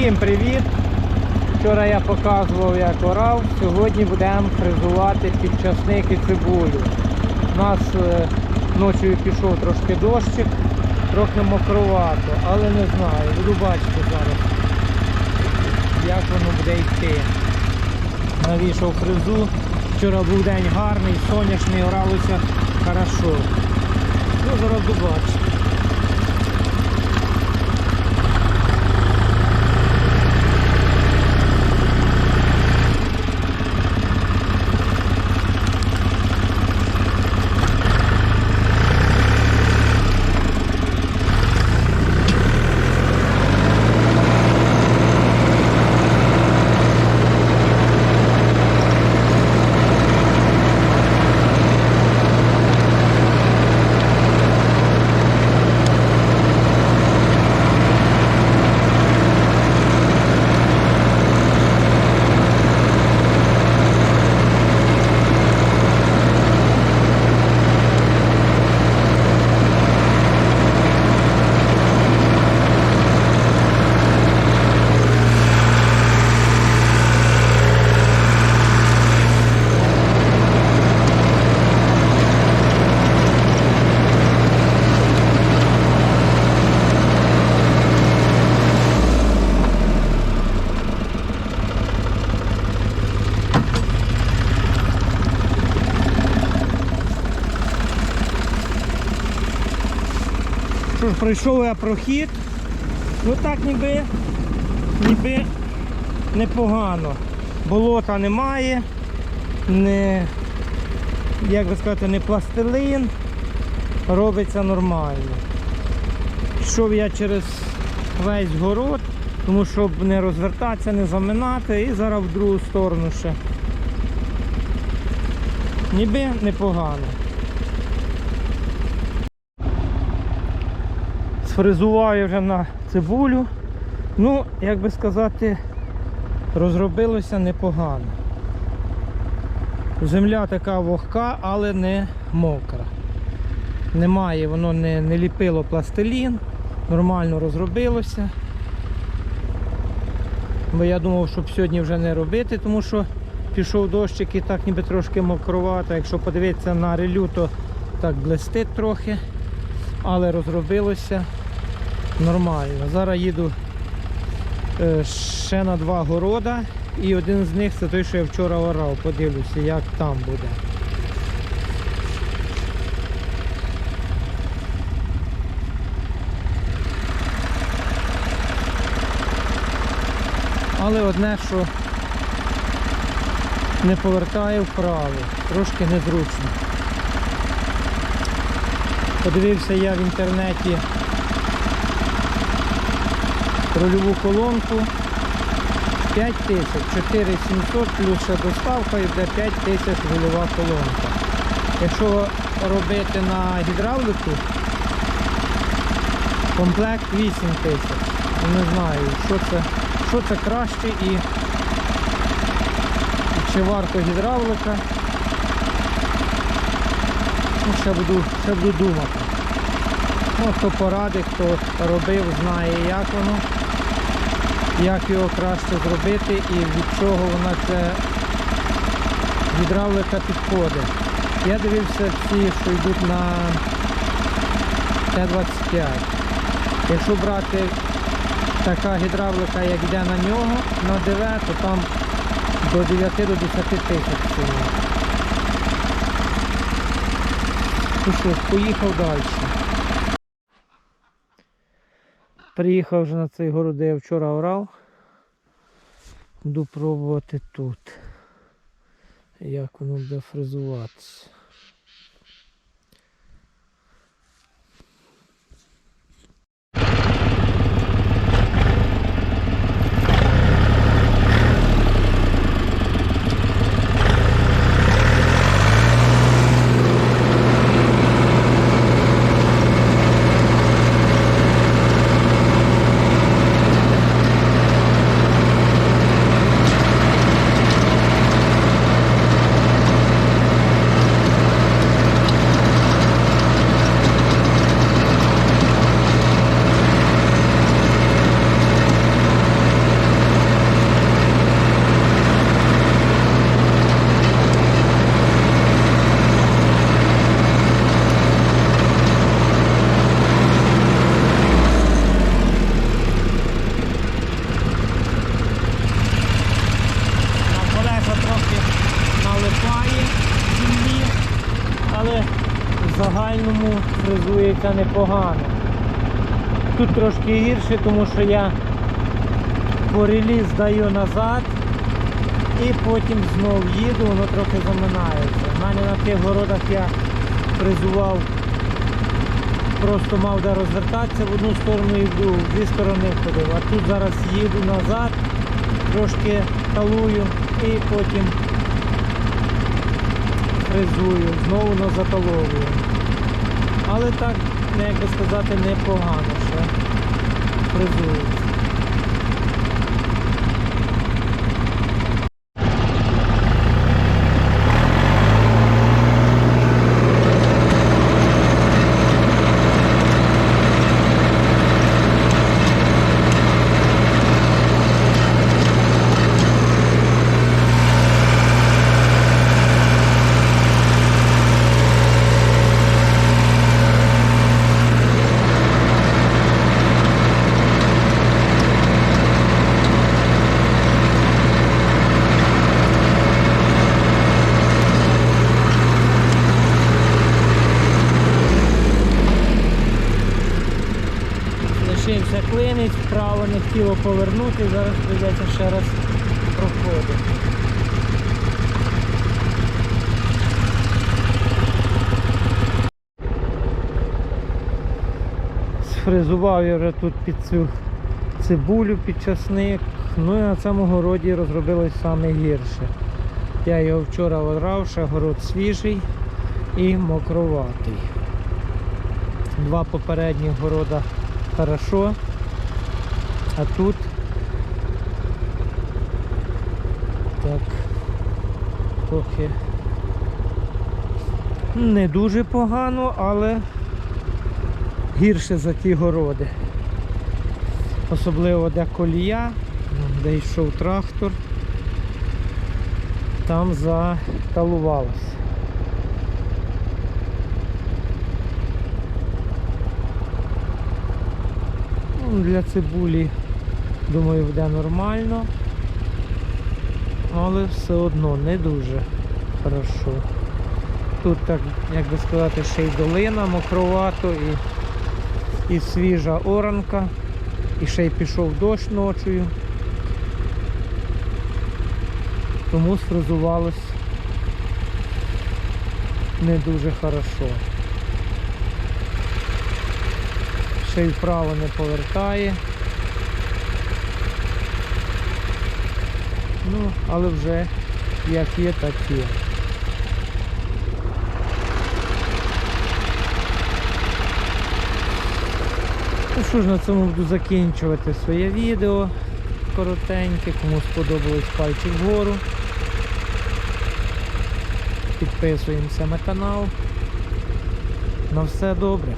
Всім привіт! Вчора я показував, як орав. Сьогодні будемо фрезувати підчасник і цибулю. У нас е, ночою пішов трошки дощик, трохи мокровато, але не знаю. Буду бачити зараз, як воно буде йти. Навішав фрезу. Вчора був день гарний, сонячний, оралося хорошо. Ну, зараз буду пройшов я прохід. Ну так ніби, ніби непогано. Болота немає, не, як би сказати, не пластилин. Робиться нормально. Йшов я через весь город, тому щоб не розвертатися, не заминати і зараз в другу сторону ще. Ніби непогано. Сфризував я вже на цибулю. Ну, як би сказати, розробилося непогано. Земля така вогка, але не мокра. Немає, воно не, не ліпило пластилін, нормально розробилося. Бо я думав, щоб сьогодні вже не робити, тому що пішов дощик і так ніби трошки мокровато. Якщо подивитися на релю, то так блистить трохи, але розробилося нормально. Зараз їду е, ще на два города і один з них це той, що я вчора орав. Подивлюся, як там буде. Але одне, що не повертаю вправо, трошки незручно. Подивився я в інтернеті рульову колонку 5 тисяч, 4700 плюс ще доставка буде 5 тисяч рульова колонка. Якщо робити на гідравлику, комплект 8 тисяч. Не знаю, що це, що це краще і чи варто гідравлика. Ну, ще буду, ще буду думати. Ну, хто порадить, хто робив, знає як воно, як його краще зробити і від чого вона це гідравлика підходить. Я дивився всі, що йдуть на Т-25. Якщо брати така гідравлика, як йде на нього, на ДВ, то там до 9 до 10 тисяч ціна. Ну поїхав далі. Приїхав вже на цей город, де я вчора орав. Буду пробувати тут. Як воно буде фрезуватися. Фрезується непогано. Тут трошки гірше, тому що я по релі здаю назад і потім знов їду, воно трохи заминається. У мене на тих городах я фрезував, просто мав де розвертатися в одну сторону і дві сторони ходив. А тут зараз їду назад, трошки талую і потім фрезую, знову заталовую. Але так, ну, як би сказати, непогано ще фрезується. Лишився клинець, вправо не хотіло повернути, зараз прийдеться ще раз проходити. Сфрезував я вже тут під цю цибулю, під часник. Ну і на цьому городі розробилось саме гірше. Я його вчора орав, ще город свіжий і мокроватий. Два попередніх города хорошо, а тут так трохи не дуже погано, але гірше за ті городи. Особливо де колія, де йшов трактор, там заталувалося. Ну, Для цибулі, думаю, буде нормально, але все одно не дуже хорошо. Тут так, як би сказати, ще й долина, мокровато і, і свіжа оранка, і ще й пішов дощ ночою. Тому сфрезувалось не дуже хорошо. Ще й вправо не повертає. Ну, але вже як є, так є. Ну що ж, на цьому буду закінчувати своє відео коротеньке. Кому сподобалось пальчик вгору. Підписуємося на канал. На все добре.